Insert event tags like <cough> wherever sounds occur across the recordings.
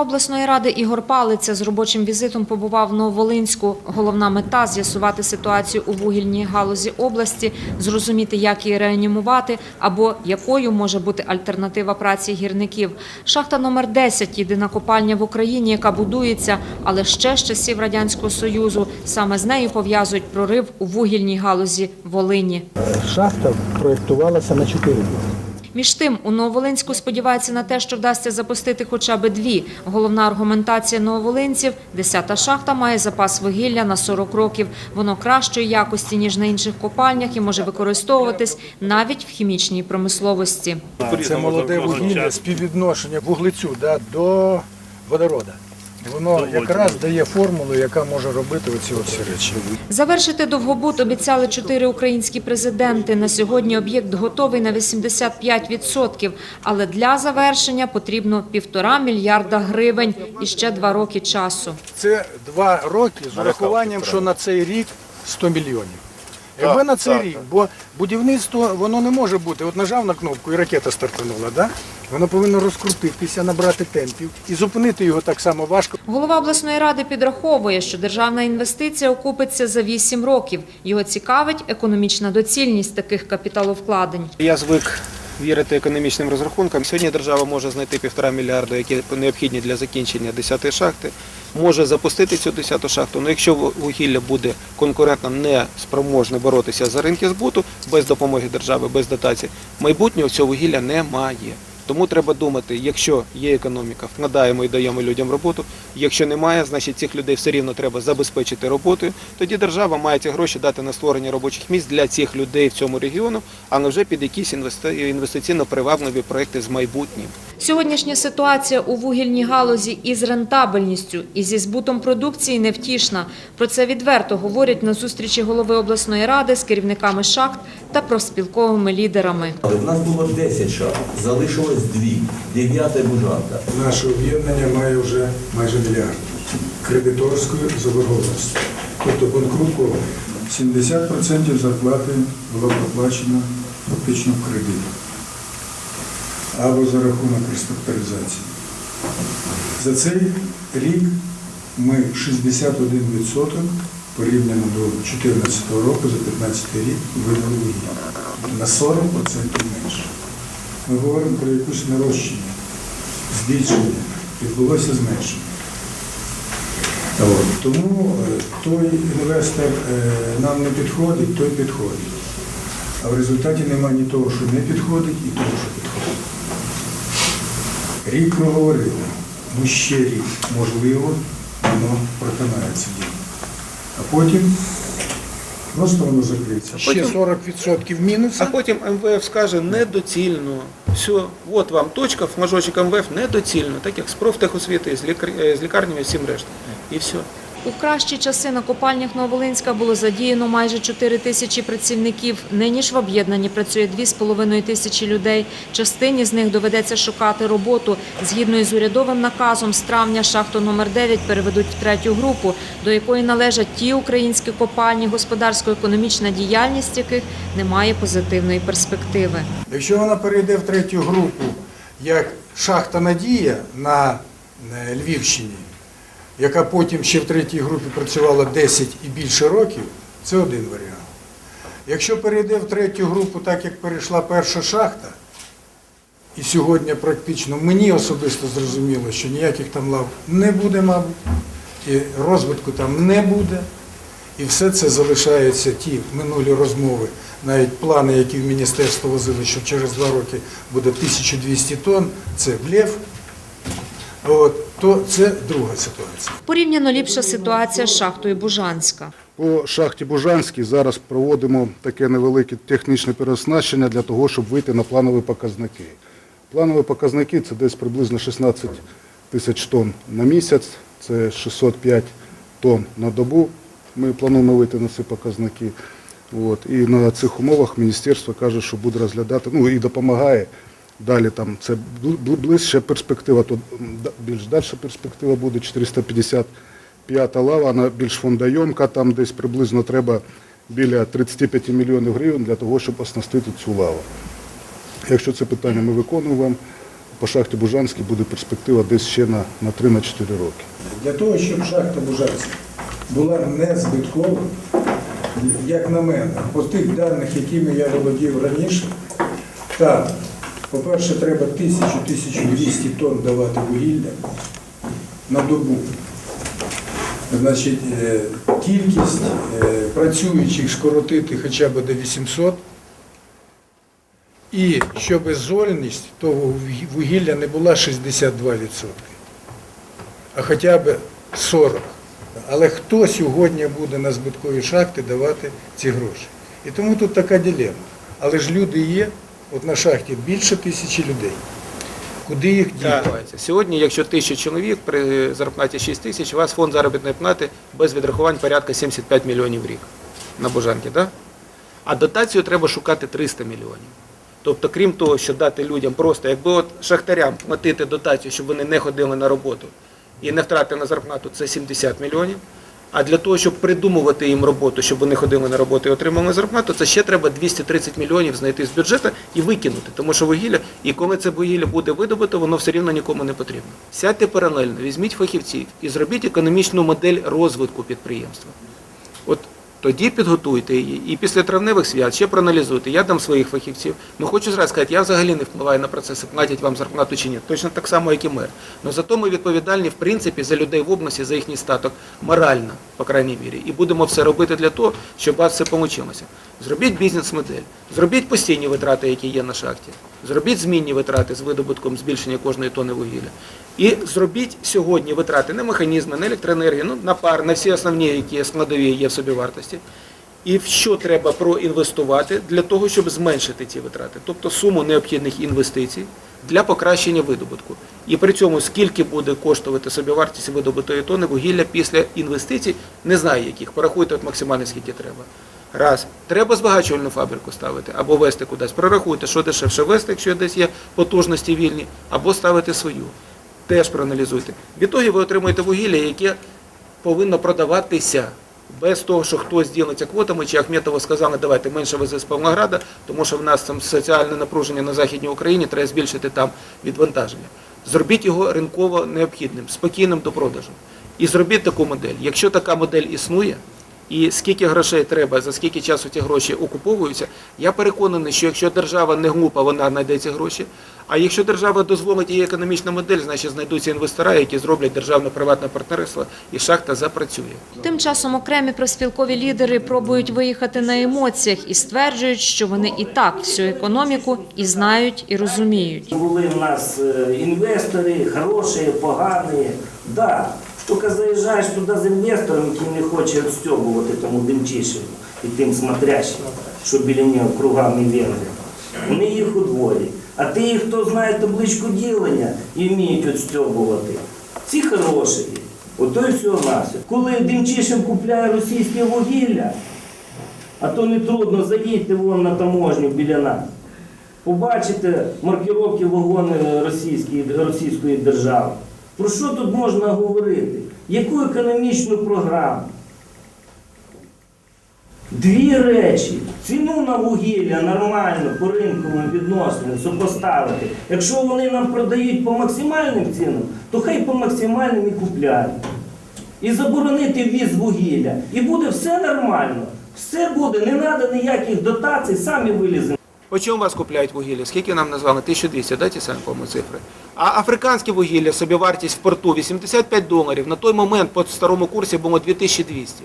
Обласної ради Ігор Палиця з робочим візитом побував в Нововолинську. Головна мета – з'ясувати ситуацію у вугільній галузі області, зрозуміти, як її реанімувати або якою може бути альтернатива праці гірників. Шахта номер 10 – єдина копальня в Україні, яка будується, але ще з часів Радянського Союзу. Саме з нею пов'язують прорив у вугільній галузі Волині. Шахта проєктувалася на 4 роки. Між тим, у Нововолинську сподіваються на те, що вдасться запустити хоча б дві. Головна аргументація нововолинців – 10-та шахта має запас вугілля на 40 років. Воно кращої якості, ніж на інших копальнях і може використовуватись навіть в хімічній промисловості. Це молоде вугілля, співвідношення вуглецю да, до водорода. Воно якраз дає формулу, яка може робити оці всі речі. Завершити довгобуд обіцяли чотири українські президенти. На сьогодні об'єкт готовий на 85%, але для завершення потрібно півтора мільярда гривень і ще два роки часу. Це два роки з урахуванням, що на цей рік 100 мільйонів. Якби на цей рік, бо будівництво воно не може бути. От нажав на кнопку і ракета стартанула, да? воно повинно розкрутитися, набрати темпів і зупинити його так само важко. Голова обласної ради підраховує, що державна інвестиція окупиться за 8 років. Його цікавить економічна доцільність таких капіталовкладень. Я звик вірити економічним розрахункам. Сьогодні держава може знайти півтора мільярда, які необхідні для закінчення 10-ї шахти. Може запустити цю 10-ту шахту. але якщо вугілля буде конкурентно не спроможне боротися за ринки збуту без допомоги держави, без дотацій, майбутнього цього вугілля немає. Тому треба думати, якщо є економіка, вкладаємо і даємо людям роботу. Якщо немає, значить цих людей все рівно треба забезпечити роботою. Тоді держава має ці гроші дати на створення робочих місць для цих людей в цьому регіону, а не вже під якісь інвести- інвестиційно привабливі проекти з майбутнім. Сьогоднішня ситуація у вугільній галузі із рентабельністю і зі збутом продукції невтішна. Про це відверто говорять на зустрічі голови обласної ради з керівниками шахт та профспілковими лідерами. Але в нас було 10 шахт, залишилось дві, дев'ята бужанка. Наше об'єднання має вже майже мільярд кредиторської заборгованості. Тобто банкрутку 70% зарплати було проплачено фактично в кредит або за рахунок реструктуризації. За цей рік ми 61% порівняно до 2014 року, за 2015 рік видали вугілля. На 40% менше. Ми говоримо про якусь нарощення, збільшення, відбулося зменшення. От. Тому е, той інвестор е, нам не підходить, той підходить. А в результаті немає ні того, що не підходить, і того, що підходить. Рік ми говорили, ну ще рік, можливо, воно протинає це діло. А потім просто воно закриється. Ще потім- 40% мінуса. А потім МВФ скаже недоцільно. Все, от вам точка, флажочок МВФ недоцільно, так як з профтехосвіти, з, е, з лікарнями, всім решта. І все. У кращі часи на копальнях Нововолинська було задіяно майже 4 тисячі працівників. Нині ж в об'єднанні працює 2,5 тисячі людей. Частині з них доведеться шукати роботу. Згідно із урядовим наказом, з травня шахту номер 9 переведуть в третю групу, до якої належать ті українські копальні, господарсько-економічна діяльність яких не має позитивної перспективи. Якщо вона перейде в третю групу, як шахта Надія на е, Львівщині, яка потім ще в третій групі працювала 10 і більше років, це один варіант. Якщо перейде в третю групу, так як перейшла перша шахта, і сьогодні практично мені особисто зрозуміло, що ніяких там лав не буде, мабуть, і розвитку там не буде. І все це залишаються ті минулі розмови, навіть плани, які в міністерство возили, що через два роки буде 1200 тонн, це блеф. От, то це друга ситуація. Порівняно ліпша ситуація з шахтою Бужанська. По шахті Бужанській зараз проводимо таке невелике технічне переоснащення для того, щоб вийти на планові показники. Планові показники це десь приблизно 16 тисяч тонн на місяць, це 605 тонн на добу. Ми плануємо вийти на ці показники. От. І на цих умовах міністерство каже, що буде розглядати, ну і допомагає. Далі там це бли- бли- ближча перспектива, то більш далі перспектива буде 450 П'ята лава, вона більш фондойомка, там десь приблизно треба біля 35 мільйонів гривень для того, щоб оснастити цю лаву. Якщо це питання ми виконуємо по шахті Бужанській буде перспектива десь ще на, на 3-4 роки. Для того, щоб шахта Бужанська була не збитковою, як на мене, по тих даних, якими я володів раніше, там, по-перше, треба 1000-1200 тонн давати вугілля на добу. Значить, е, кількість е, працюючих скоротити хоча б до 800. І щоб зольність того вугілля не була 62%, а хоча б 40%. Але хто сьогодні буде на збиткові шахти давати ці гроші? І тому тут така дилема. Але ж люди є, от на шахті більше тисячі людей. Куди їх діти? Сьогодні, якщо тисяча чоловік при зарплаті 6 тисяч, у вас фонд заробітної плати без відрахувань порядка 75 мільйонів в рік на Божанки, так? А дотацію треба шукати 300 мільйонів. Тобто, крім того, що дати людям просто, якби от шахтарям платити дотацію, щоб вони не ходили на роботу і не втратили на зарплату, це 70 мільйонів. А для того, щоб придумувати їм роботу, щоб вони ходили на роботу і отримали зарплату, це ще треба 230 мільйонів знайти з бюджету і викинути. Тому що вугілля, і коли це вугілля буде видобуто, воно все рівно нікому не потрібно. Сядьте паралельно, візьміть фахівців і зробіть економічну модель розвитку підприємства. От тоді підготуйте її. І після травневих свят ще проаналізуйте. Я дам своїх фахівців. Ну хочу зразу сказати, я взагалі не впливаю на процеси, платять вам зарплату чи ні. Точно так само, як і мер. Но зато ми відповідальні в принципі за людей в області, за їхній статок морально, по крайній мірі. І будемо все робити для того, щоб вас все вийшло. Зробіть бізнес-модель, зробіть постійні витрати, які є на шахті. Зробіть змінні витрати з видобутком збільшення кожної тони вугілля. І зробіть сьогодні витрати на механізми, на електроенергію, ну, на пар, на всі основні, які складові є в собівартості. І в що треба проінвестувати для того, щоб зменшити ці витрати, тобто суму необхідних інвестицій для покращення видобутку. І при цьому скільки буде коштувати собівартість видобутої тони вугілля після інвестицій, не знаю яких. Порахуйте от максимально скільки треба. Раз. Треба збагачувальну фабрику ставити або вести кудись. Прорахуйте, що дешевше вести, якщо десь є потужності вільні, або ставити свою. Теж проаналізуйте. Відтоді ви отримуєте вугілля, яке повинно продаватися без того, що хтось ділиться квотами, чи Ахметова сказали, давайте менше вези з Павлограда, тому що в нас там соціальне напруження на Західній Україні, треба збільшити там відвантаження. Зробіть його ринково необхідним, спокійним до продажу. І зробіть таку модель. Якщо така модель існує, і скільки грошей треба, за скільки часу ці гроші окуповуються, я переконаний, що якщо держава не глупа, вона знайде ці гроші. А якщо держава дозволить її економічна модель, значить знайдуться інвестора, які зроблять державно-приватне партнерство, і шахта запрацює. Тим часом окремі профспілкові лідери пробують виїхати на емоціях і стверджують, що вони і так всю економіку і знають, і розуміють. Були в нас е, інвестори, хороші, погані. Да. Тільки заїжджаєш туди з інвестором, який не хоче відстьобувати тому Демчишину і тим смотрящим, що біля нього кругами венгри. Вони їх удвоїть. А ті, хто знає табличку ділення і вміють відстьобувати, ці хороші. Ото і все нас. Коли Демчишин купляє російське вугілля, а то не трудно, заїдьте вон на таможню біля нас. Побачите маркировки вагони російської, російської держави. Про що тут можна говорити? Яку економічну програму? Дві речі. Ціну на вугілля нормально по ринковим відносинам супоставити. Якщо вони нам продають по максимальним цінам, то хай по максимальним і купляють. І заборонити ввіз вугілля. І буде все нормально. Все буде, не треба ніяких дотацій, самі виліземо. По чому вас купляють вугілля? Скільки нам назвали? 1200, да, ті самі по цифри? А африканське вугілля, собівартість в порту 85 доларів. На той момент по старому курсі було 2200.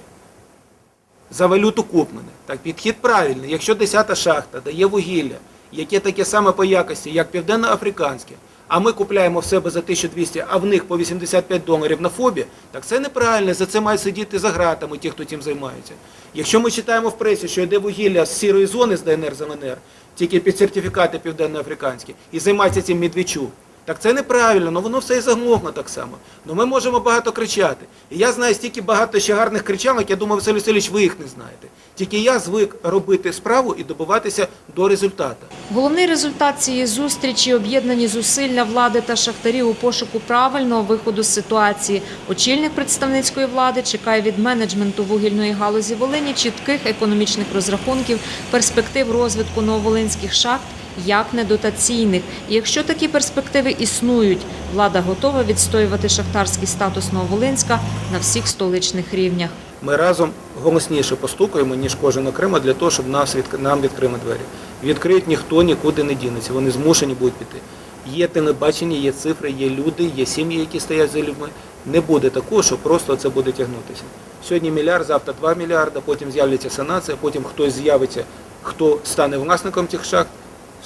За валюту куплене. Так, підхід правильний. Якщо 10-та шахта дає вугілля, яке таке саме по якості, як південноафриканське, а ми купляємо в себе за 1200, а в них по 85 доларів на ФОБі, так це неправильно, за це мають сидіти за гратами ті, хто цим займається. Якщо ми читаємо в пресі, що йде вугілля з сірої зони з ДНР з ЛНР, тільки під сертифікати південноафриканські, і займається цим Медведчук, так це неправильно, ну воно все і загмогло так само. Ну ми можемо багато кричати. І я знаю стільки багато ще гарних кричалок, я думаю, Василь Васильович, ви їх не знаєте. Тільки я звик робити справу і добиватися до результату. Головний результат цієї зустрічі – об'єднані зусилля влади та шахтарів у пошуку правильного виходу з ситуації. Очільник представницької влади чекає від менеджменту вугільної галузі Волині чітких економічних розрахунків, перспектив розвитку нововолинських шахт як не дотаційних. І якщо такі перспективи існують, влада готова відстоювати шахтарський статус Нововолинська на всіх столичних рівнях. Ми разом голосніше постукаємо, ніж кожен окремо, для того, щоб нас відк- нам відкрили двері. Відкриють ніхто нікуди не дінеться, вони змушені будуть піти. Є телебачення, є цифри, є люди, є сім'ї, які стоять за людьми. Не буде такого, що просто це буде тягнутися. Сьогодні мільярд, завтра 2 мільярда, потім з'являться санація, потім хтось з'явиться, хто стане власником цих шахт,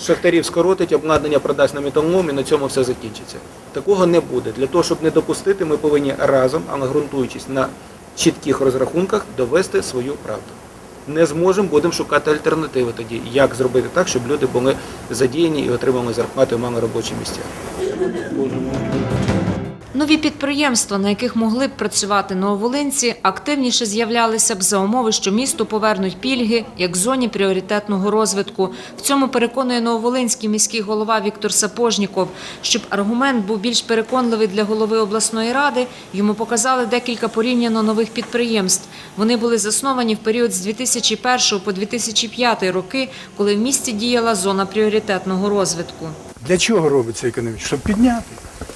шахтарів скоротить, обладнання продасть на металолом і на цьому все закінчиться. Такого не буде. Для того, щоб не допустити, ми повинні разом, але ґрунтуючись на чітких розрахунках, довести свою правду. Не зможемо, будемо шукати альтернативи тоді, як зробити так, щоб люди були задіяні і отримали зарплату і мали робочі місця. Нові підприємства, на яких могли б працювати нововолинці, активніше з'являлися б за умови, що місту повернуть пільги як зоні пріоритетного розвитку. В цьому переконує нововолинський міський голова Віктор Сапожніков. Щоб аргумент був більш переконливий для голови обласної ради, йому показали декілька порівняно нових підприємств. Вони були засновані в період з 2001 по 2005 роки, коли в місті діяла зона пріоритетного розвитку. Для чого робиться економічно? Щоб підняти,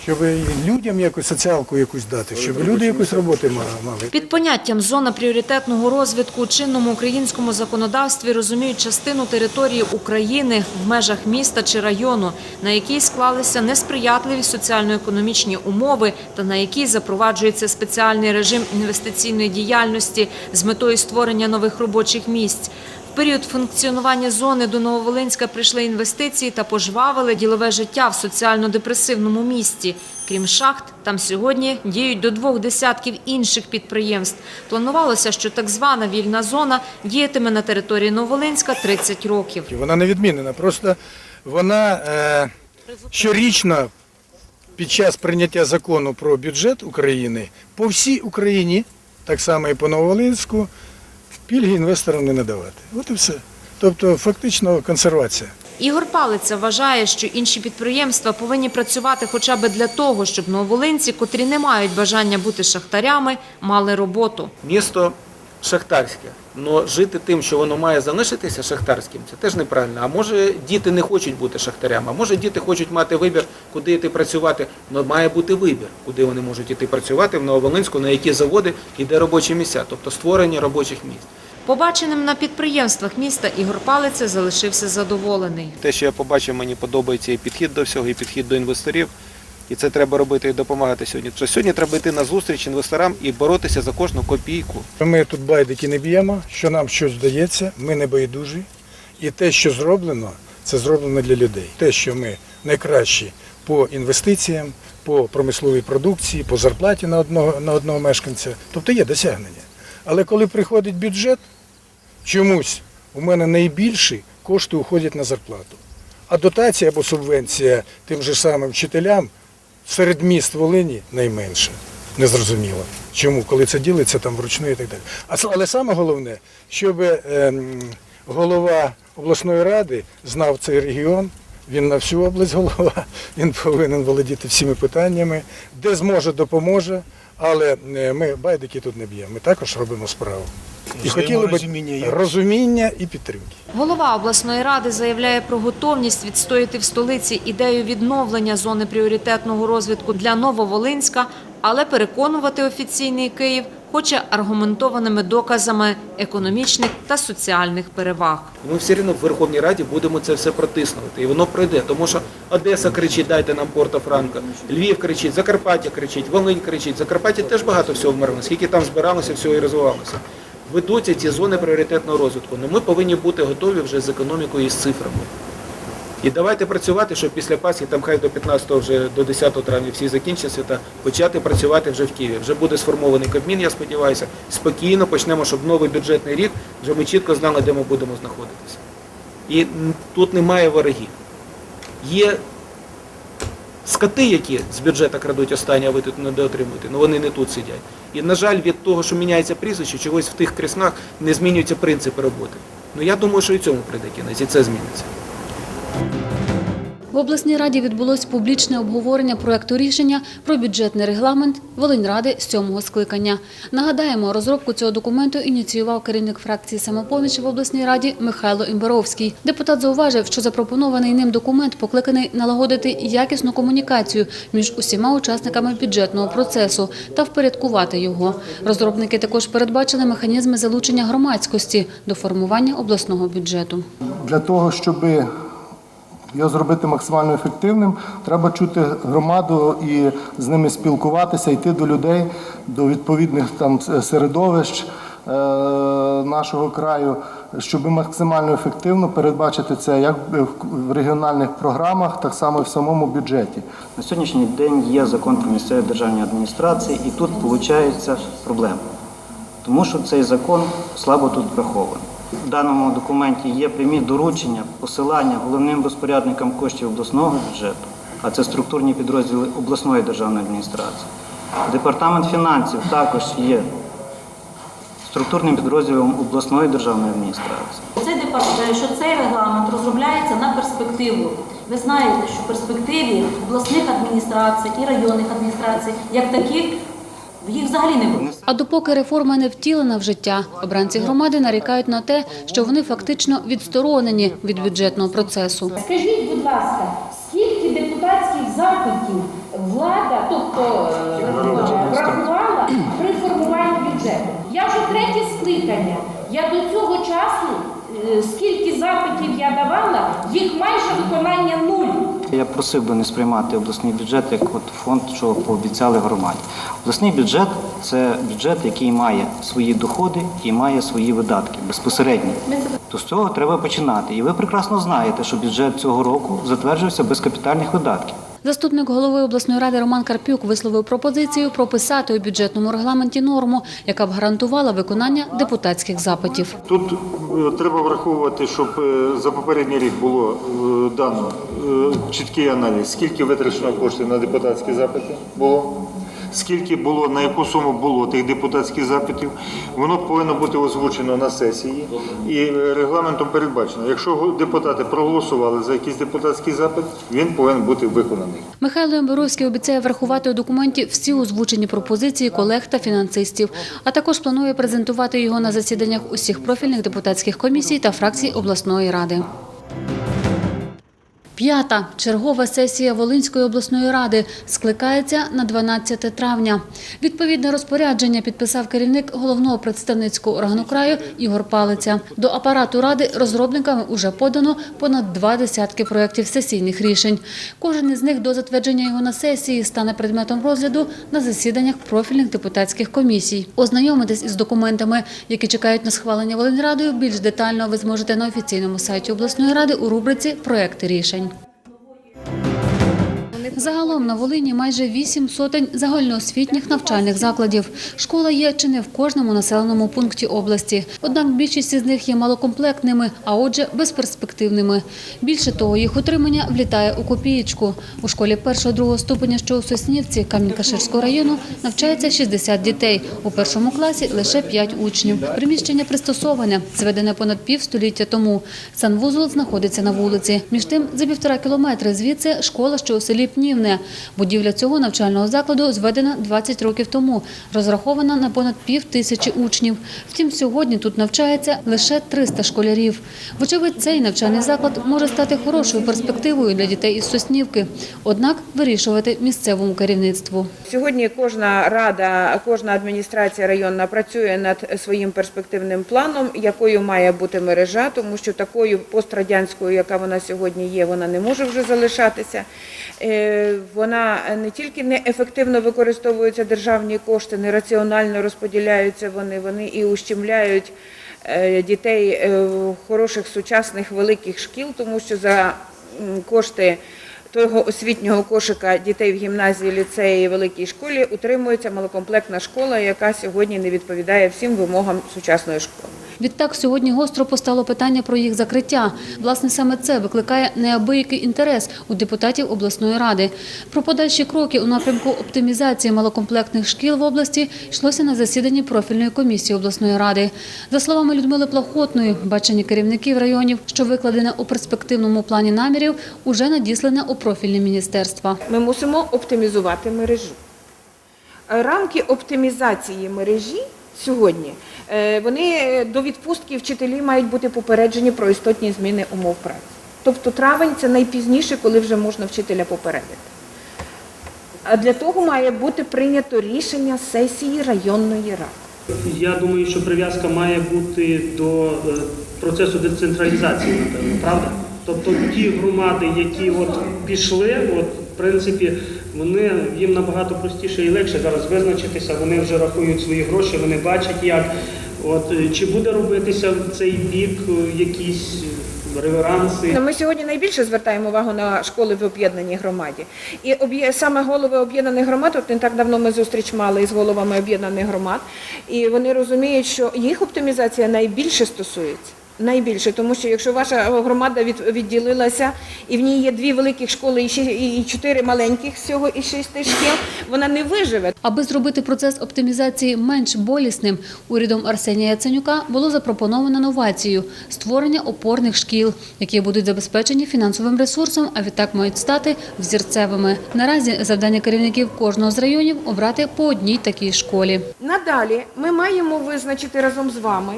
щоб людям якусь соціалку якусь дати, щоб люди якусь роботи ма- мали. Під поняттям зона пріоритетного розвитку у чинному українському законодавстві розуміють частину території України в межах міста чи району, на якій склалися несприятливі соціально-економічні умови та на якій запроваджується спеціальний режим інвестиційної діяльності з метою створення нових робочих місць. Період функціонування зони до Нововолинська прийшли інвестиції та пожвавили ділове життя в соціально-депресивному місті. Крім шахт, там сьогодні діють до двох десятків інших підприємств. Планувалося, що так звана вільна зона діятиме на території Нововолинська 30 років. Вона не відмінена, просто вона е, щорічно під час прийняття закону про бюджет України по всій Україні, так само і по Нововолинську, пільги інвесторам не надавати. От і все. Тобто фактично консервація. Ігор Палиця вважає, що інші підприємства повинні працювати хоча б для того, щоб нововолинці, котрі не мають бажання бути шахтарями, мали роботу. Місто шахтарське, але жити тим, що воно має залишитися шахтарським, це теж неправильно. А може діти не хочуть бути шахтарями, а може діти хочуть мати вибір, куди йти працювати. Але має бути вибір, куди вони можуть йти працювати в Нововолинську, на які заводи і де робочі місця, тобто створення робочих місць. Побаченим на підприємствах міста Ігор Палиця залишився задоволений. Те, що я побачив, мені подобається і підхід до всього, і підхід до інвесторів. І це треба робити і допомагати сьогодні. Тому сьогодні треба йти на зустріч інвесторам і боротися за кожну копійку. Ми тут байдики не б'ємо, що нам щось вдається, ми не байдужі. І те, що зроблено, це зроблено для людей. Те, що ми найкращі по інвестиціям, по промисловій продукції, по зарплаті на одного, на одного мешканця, тобто є досягнення. Але коли приходить бюджет, чомусь у мене найбільші кошти уходять на зарплату. А дотація або субвенція тим же самим вчителям серед міст Волині найменше. Незрозуміло. Чому, коли це ділиться там вручну і так далі. Але саме головне, щоб ем, голова обласної ради знав цей регіон, він на всю область голова, <laughs> він повинен володіти всіми питаннями, де зможе, допоможе. Але е, ми байдики тут не б'ємо. Ми також робимо справу. І хотіли б розуміння і підтримки. Голова обласної ради заявляє про готовність відстояти в столиці ідею відновлення зони пріоритетного розвитку для Нововолинська, але переконувати офіційний Київ хоче аргументованими доказами економічних та соціальних переваг. Ми все одно в Верховній Раді будемо це все протиснути. І воно пройде. Тому що Одеса кричить, дайте нам Порто Франко, Львів кричить, Закарпаття кричить, Волинь кричить. Закарпаття теж багато всього вмерло, скільки там збиралося, всього і розвивалося. Ведуться ці зони пріоритетного розвитку. Але ми повинні бути готові вже з економікою і з цифрами. І давайте працювати, щоб після Пасхи, там хай до 15 вже до 10 травня всі закінчаться, та почати працювати вже в Києві. Вже буде сформований Кабмін, я сподіваюся. Спокійно почнемо, щоб новий бюджетний рік вже ми чітко знали, де ми будемо знаходитися. І тут немає ворогів. Є скоти, які з бюджету крадуть останнє, а ви тут не доотримуєте, але вони не тут сидять. І, на жаль, від того, що міняється прізвище, чогось в тих креснах не змінюються принципи роботи. Ну я думаю, що і цьому прийде кінець, і це зміниться. В обласній раді відбулось публічне обговорення проекту рішення про бюджетний регламент Волиньради сьомого скликання. Нагадаємо, розробку цього документу ініціював керівник фракції «Самопоміч» в обласній раді Михайло Імбаровський. Депутат зауважив, що запропонований ним документ покликаний налагодити якісну комунікацію між усіма учасниками бюджетного процесу та впорядкувати його. Розробники також передбачили механізми залучення громадськості до формування обласного бюджету. Для того, щоб його зробити максимально ефективним, треба чути громаду і з ними спілкуватися, йти до людей, до відповідних там середовищ е, нашого краю, щоб максимально ефективно передбачити це як в регіональних програмах, так само і в самому бюджеті. На сьогоднішній день є закон про місцеві державні адміністрації, і тут виходить проблема. Тому що цей закон слабо тут врахований. В даному документі є прямі доручення, посилання головним розпорядникам коштів обласного бюджету, а це структурні підрозділи обласної державної адміністрації. Департамент фінансів також є структурним підрозділом обласної державної адміністрації. Цей департ- що цей регламент розробляється на перспективу. Ви знаєте, що в перспективі обласних адміністрацій і районних адміністрацій, як таких, їх взагалі не буде. А допоки реформа не втілена в життя, обранці громади нарікають на те, що вони фактично відсторонені від бюджетного процесу. Скажіть, будь ласка, скільки депутатських запитів влада, тобто е, врахувала при формуванні бюджету? Я вже третє скликання. Я до цього часу, е, скільки запитів я давала, їх майже виконання нуль. Я просив би не сприймати обласний бюджет як от фонд, що пообіцяли громаді. Обласний бюджет це бюджет, який має свої доходи і має свої видатки безпосередньо. То з цього треба починати. І ви прекрасно знаєте, що бюджет цього року затверджується без капітальних видатків. Заступник голови обласної ради Роман Карпюк висловив пропозицію прописати у бюджетному регламенті норму, яка б гарантувала виконання депутатських запитів. Тут е, треба враховувати, щоб е, за попередній рік було е, дано чіткий аналіз, скільки витрачено коштів на депутатські запити було, скільки було, на яку суму було тих депутатських запитів. Воно повинно бути озвучено на сесії і е, регламентом передбачено. Якщо депутати проголосували за якийсь депутатський запит, він повинен бути виконаний. Михайло Ямборовський обіцяє врахувати у документі всі озвучені пропозиції колег та фінансистів, а також планує презентувати його на засіданнях усіх профільних депутатських комісій та фракцій обласної ради. П'ята чергова сесія Волинської обласної ради скликається на 12 травня. Відповідне розпорядження підписав керівник головного представницького органу краю Ігор Палиця. До апарату ради розробниками уже подано понад два десятки проєктів сесійних рішень. Кожен із них до затвердження його на сесії стане предметом розгляду на засіданнях профільних депутатських комісій. Ознайомитись із документами, які чекають на схвалення Волинрадою, більш детально ви зможете на офіційному сайті обласної ради у рубриці Проекти рішень. Загалом на Волині майже вісім сотень загальноосвітніх навчальних закладів. Школа є чи не в кожному населеному пункті області. Однак більшість із них є малокомплектними, а отже, безперспективними. Більше того, їх утримання влітає у копієчку. У школі першого-другого ступеня, що у Соснівці Камінь-Каширського району, навчається 60 дітей. У першому класі лише 5 учнів. Приміщення пристосоване, зведене понад півстоліття тому. Санвузол знаходиться на вулиці. Між тим, за півтора кілометри звідси школа, що у селі Пнівне. Будівля цього навчального закладу зведена 20 років тому, розрахована на понад пів тисячі учнів. Втім, сьогодні тут навчається лише 300 школярів. Вочевидь, цей навчальний заклад може стати хорошою перспективою для дітей із Соснівки. Однак вирішувати місцевому керівництву. Сьогодні кожна рада, кожна адміністрація районна працює над своїм перспективним планом, якою має бути мережа, тому що такою пострадянською, яка вона сьогодні є, вона не може вже залишатися. Вона не тільки неефективно використовуються державні кошти, нераціонально розподіляються вони, вони і ущемляють е, дітей е, хороших сучасних великих шкіл, тому що за кошти того освітнього кошика дітей в гімназії, ліцеї великій школі утримується малокомплектна школа, яка сьогодні не відповідає всім вимогам сучасної школи. Відтак, сьогодні гостро постало питання про їх закриття. Власне, саме це викликає неабиякий інтерес у депутатів обласної ради. Про подальші кроки у напрямку оптимізації малокомплектних шкіл в області йшлося на засіданні профільної комісії обласної ради. За словами Людмили Плахотної, бачення керівників районів, що викладене у перспективному плані намірів, уже надіслане у профільне міністерства. Ми мусимо оптимізувати мережу. Рамки оптимізації мережі сьогодні вони е, до відпустки вчителі мають бути попереджені про істотні зміни умов праці. Тобто травень це найпізніше, коли вже можна вчителя попередити. А для того має бути прийнято рішення сесії районної ради. Я думаю, що прив'язка має бути до е, процесу децентралізації, напевно, правда? Тобто ті громади, які от пішли, от, в принципі, вони, їм набагато простіше і легше зараз визначитися, вони вже рахують свої гроші, вони бачать, як. От, е, чи буде робитися в цей бік е, якісь реверанси? Ну, Ми сьогодні найбільше звертаємо увагу на школи в об'єднаній громаді. І саме голови об'єднаних громад, от не так давно ми зустріч мали із головами об'єднаних громад, і вони розуміють, що їх оптимізація найбільше стосується. Найбільше, тому що якщо ваша громада від, відділилася і в ній є дві великих школи і, ще, і чотири маленьких всього і шести шкіл, вона не виживе. Аби зробити процес оптимізації менш болісним, урядом Арсенія Яценюка було запропоновано новацію – створення опорних шкіл, які будуть забезпечені фінансовим ресурсом, а відтак мають стати взірцевими. Наразі завдання керівників кожного з районів – обрати по одній такій школі. Надалі ми маємо визначити разом з вами.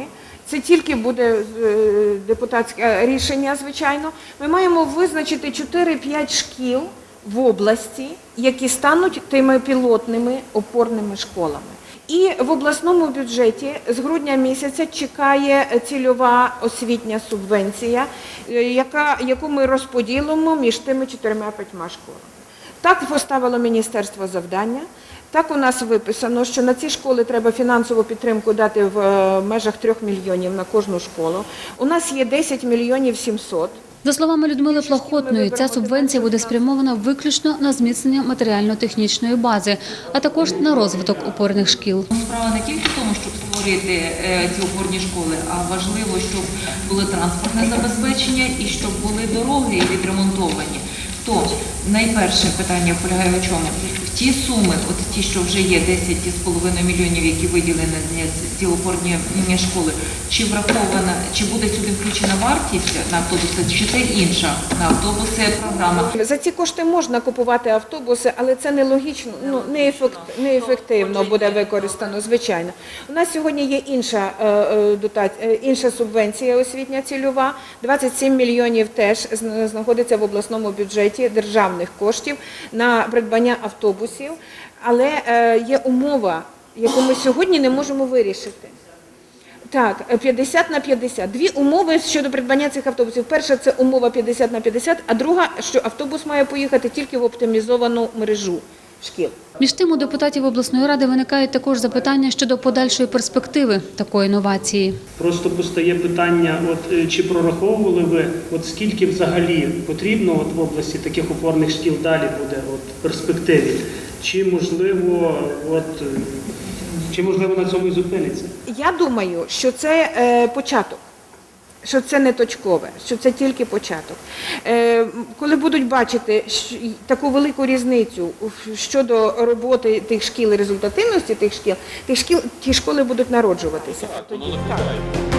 Це тільки буде е, депутатське рішення, звичайно. Ми маємо визначити 4-5 шкіл в області, які стануть тими пілотними опорними школами. І в обласному бюджеті з грудня місяця чекає цільова освітня субвенція, е, яка, яку ми розподілимо між тими чотирма-п'ятьма школами. Так поставило міністерство завдання. Так у нас виписано, що на ці школи треба фінансову підтримку дати в е, межах 3 мільйонів на кожну школу. У нас є 10 мільйонів 700. За словами Людмили Плахотної, ця субвенція буде спрямована виключно на зміцнення матеріально-технічної бази, а також на розвиток опорних шкіл. Справа не тільки в тому, щоб створити е, ці опорні школи, а важливо, щоб було транспортне забезпечення і щоб були дороги відремонтовані. То найперше питання полягає у чому? Ті суми, от ті, що вже є, 10,5 мільйонів, які виділені на ці опорні м, школи, чи врахована, чи буде сюди включена вартість на автобуси, чи це інша на автобуси програма? За ці кошти можна купувати автобуси, але це нелогічно, ну неефективно буде використано, звичайно. У нас сьогодні є інша е, е, дотація, е, інша субвенція освітня цільова. 27 мільйонів теж знаходиться в обласному бюджеті державних коштів на придбання автобусів. Але е, є умова, яку ми сьогодні не можемо вирішити. Так, е, 50 на 50. Дві умови щодо придбання цих автобусів. Перша це умова 50 на 50, а друга, що автобус має поїхати тільки в оптимізовану мережу шкіл. Між тим, у депутатів обласної ради виникають також запитання щодо подальшої перспективи такої новації. Просто постає питання, от е, чи прораховували ви, от скільки взагалі потрібно от в області таких опорних шкіл далі буде от в перспективі? Чи можливо, от е, чи можливо на цьому і зупиниться? Я думаю, що це е, початок. Що це не точкове, що це тільки початок. Е, коли будуть бачити таку велику різницю щодо роботи тих шкіл і результативності тих шкіл, тих шкіл ті школи будуть народжуватися. Тоді так.